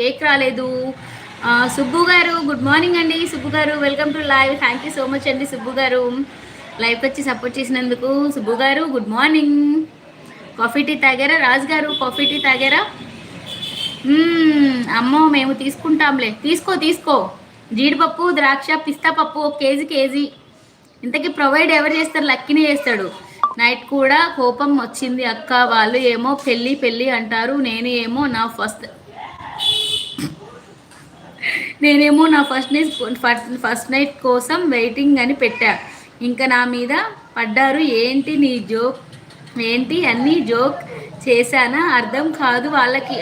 Cake రాలేదు. Subbu garu good morning అండి. Subbu garu welcome to live thank you so much అండి సుబ్బు గారు. లైవ్కి వచ్చి సపోర్ట్ చేసినందుకు. Subbu garu good morning coffee tea తాగారా? రాజు గారు కాఫీ టీ తాగారా? అమ్మో మేము తీసుకుంటాంలే. తీసుకో తీసుకో. జీడిపప్పు ద్రాక్ష పిస్తా పప్పు ఒక కేజీ కేజీ. ఇంతకీ ప్రొవైడ్ ఎవరు చేస్తారు? లక్కీనే చేస్తాడు. నైట్ కూడా కోపం వచ్చింది అక్క. వాళ్ళు ఏమో పెళ్ళి పెళ్ళి అంటారు. నేను ఏమో నా ఫస్ట్ నేనేమో నా ఫస్ట్ నైట్ ఫస్ట్ నైట్ కోసం వెయిటింగ్ అని పెట్టా. ఇంకా నా మీద పడ్డారు ఏంటి నీ జోక్ ఏంటి? అన్నీ జోక్ చేశానా? అర్థం కాదు వాళ్ళకి.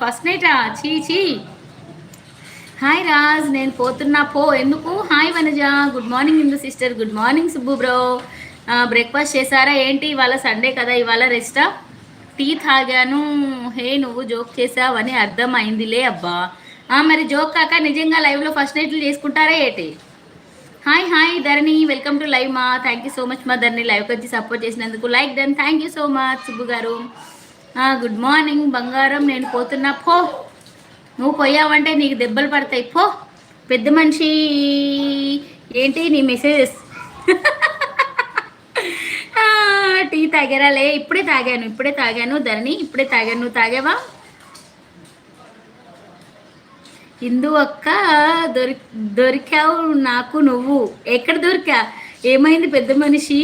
ఫస్ట్ నైటా చీ చీ. హాయ్ రాజ్ నేను పోతున్నా పో. ఎందుకు? Hi Vanaja good morning Indu sister good morning Subbu bro breakfast చేశారా? ఏంటి? ఇవాళ సండే కదా ఇవాళ రెస్టా టీ తాగాను. హే నువ్వు జోక్ చేసావని అర్థం అయిందిలే అబ్బా. మరి జోక్ కాక నిజంగా లైవ్లో ఫస్ట్ నైట్లు చేసుకుంటారా ఏంటి? Hi hi Dharani. Welcome to live మా థ్యాంక్ యూ సో మచ్ మా ధరణి. లైవ్కి వచ్చి సపోర్ట్ చేసినందుకు like done thank you so much Subbu garu. Good morning బంగారం. నేను పోతున్నా. పో. నువ్వు పోయావంటే నీకు దెబ్బలు పడతాయి. పో. పెద్ద మనిషి. ఏంటి నీ మెసేజెస్ టీ తాగారాలే ఇప్పుడే తాగాను ఇప్పుడే తాగాను. ధరణి ఇప్పుడే తాగాను. నువ్వు తాగావా? ఇందు అక్క దొరి దొరికావు నాకు నువ్వు. ఎక్కడ దొరికా? ఏమైంది పెద్ద మనిషి?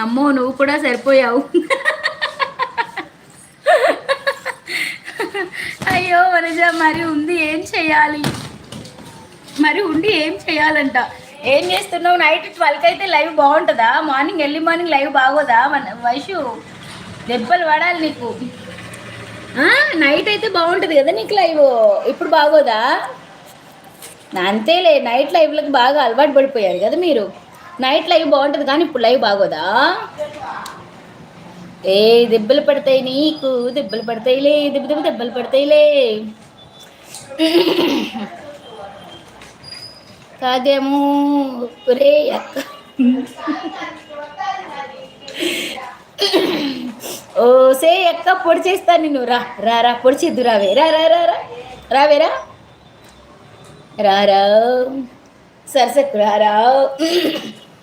అమ్మో నువ్వు కూడా సరిపోయావు. అయ్యో వనజ మరి ఉంది ఏం చేయాలి? మరి ఉండి ఏం చేయాలంట? ఏం చేస్తున్నావు? నైట్ ట్వెల్వ్కి అయితే లైవ్ బాగుంటుందా? మార్నింగ్ ఎర్లీ మార్నింగ్ లైవ్ బాగోదా? మన వయసు దెబ్బలు పడాలి నీకు. నైట్ అయితే బాగుంటుంది కదా నీకు లైవ్ ఇప్పుడు బాగోదా? అంతేలే నైట్ లైవ్లకు బాగా అలవాటు పడిపోయారు కదా మీరు. నైట్ లైవ్ బాగుంటుంది కానీ ఇప్పుడు లైవ్ బాగోదా? ఏ దెబ్బలు పడతాయి నీకు దెబ్బలు పడతాయిలే దెబ్బ దెబ్బ దెబ్బలు పడతాయిలే కాదేమో? రే అక్క. ఓ సే ఎక్క పొడి చేస్తా నిన్ను. రా రా రా పొడి చేద్దు రావే రా రా రా రా. రావేరా రా. రా సరసకు రారా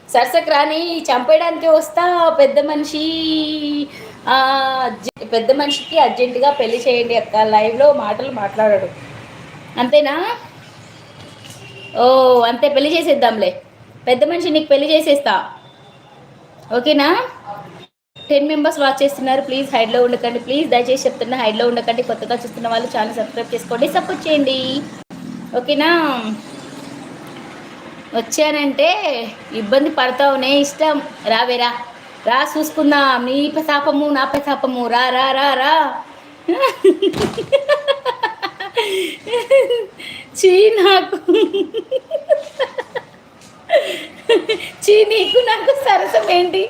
సరసకు రాని చంపేయడానికి వస్తా పెద్ద మనిషి. పెద్ద మనిషికి అర్జెంటుగా పెళ్ళి చేయండి అక్క. లైవ్లో మాటలు మాట్లాడాడు. అంతేనా? ఓ అంతే పెళ్ళి చేసేద్దాంలే. పెద్ద మనిషి నీకు పెళ్ళి చేసేస్తా. ఓకేనా? టెన్ మెంబర్స్ వాచ్ చేస్తున్నారు. ప్లీజ్ హైడ్లో ఉండకండి. ప్లీజ్ దయచేసి చెప్తున్నా హైడ్లో ఉండకండి. కొత్తగా చూస్తున్న వాళ్ళు ఛానల్ సబ్స్క్రైబ్ చేసుకోండి. సపోర్ట్ చేయండి. ఓకేనా? వచ్చానంటే ఇబ్బంది పడతావు నే ఇష్టం రావేరా రా చూసుకుందాం. నీ ప్రతాపము నా ప్రతాపము. రా రా రా రా. చీ నాకు. చీ నీకు నాకు సరసం ఏంటి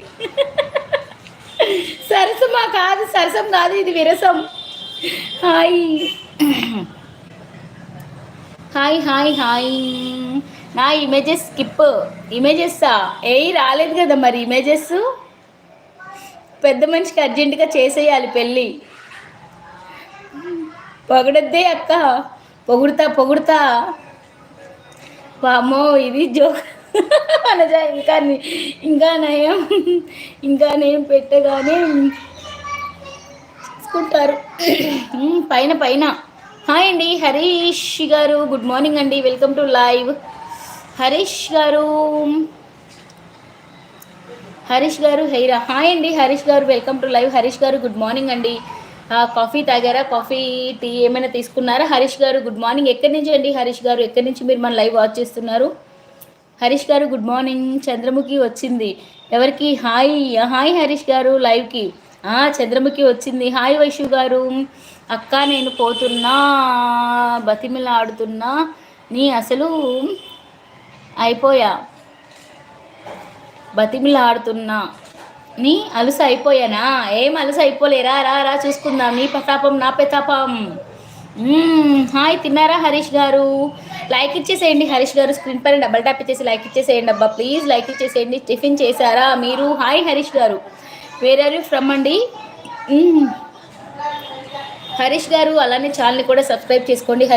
సరసమా కాదు సరసం కాదు ఇది విరసం. హాయ్. Hi hi hi. నా ఇమేజెస్ స్కిప్. ఇమేజెస్ ఏ రాలేదు కదా మరి ఇమేజెస్? పెద్ద మనిషికి అర్జెంటుగా చేసేయాలి పెళ్ళి. పొగడద్దే అక్క. పొగుడుతా పొగుడుతా. వామో ఇది జోక్. అనజా ఇంకా ఇంకా నయం ఇంకా నేను పెట్టగానే తీసుకుంటారు. పైన పైన. హాయ్ అండి హరీష్ గారు. గుడ్ మార్నింగ్ అండి welcome to live. Harish garu. Harish garu హైరా. Hi అండి హరీష్ గారు welcome to live. Harish garu good morning అండి. కాఫీ తాగారా? కాఫీ టీ ఏమైనా తీసుకున్నారా? Harish garu good morning. ఎక్కడి నుంచి అండి హరీష్ గారు? ఎక్కడి నుంచి మీరు మన లైవ్ వాచ్ చేస్తున్నారు? Harish garu good morning. చంద్రముఖి వచ్చింది. ఎవరికి? హాయ్. హాయ్ హరీష్ గారు లైవ్కి చంద్రముఖి వచ్చింది. హాయ్ వైషు గారు. అక్క నేను పోతున్నా. బతిమిలాడుతున్నా నీ అసలు అయిపోయా? బతిమిలాడుతున్నా నీ అలుసు అయిపోయానా? ఏం అలుసు అయిపోలేరా? రా రా చూసుకుందాం. నీ ప్రతాపం నా ప్రతాపం. హాయ్ తిన్నారా హరీష్ గారు? లైక్ ఇచ్చేసేయండి హరీష్ గారు స్క్రీన్ పైన డబల్ ట్యాప్ ఇచ్చేసి లైక్ ఇచ్చేసేయండి అబ్బా. ప్లీజ్ లైక్ ఇచ్చేసేయండి. టిఫిన్ చేశారా? మీరు హాయ్ హరీష్ గారు. వేర్ ఆర్ యూ ఫ్రమ్ అండి? హరీష్ గారు అలానే ఛానల్ని కూడా సబ్స్క్రైబ్ చేసుకోండి. హరీష్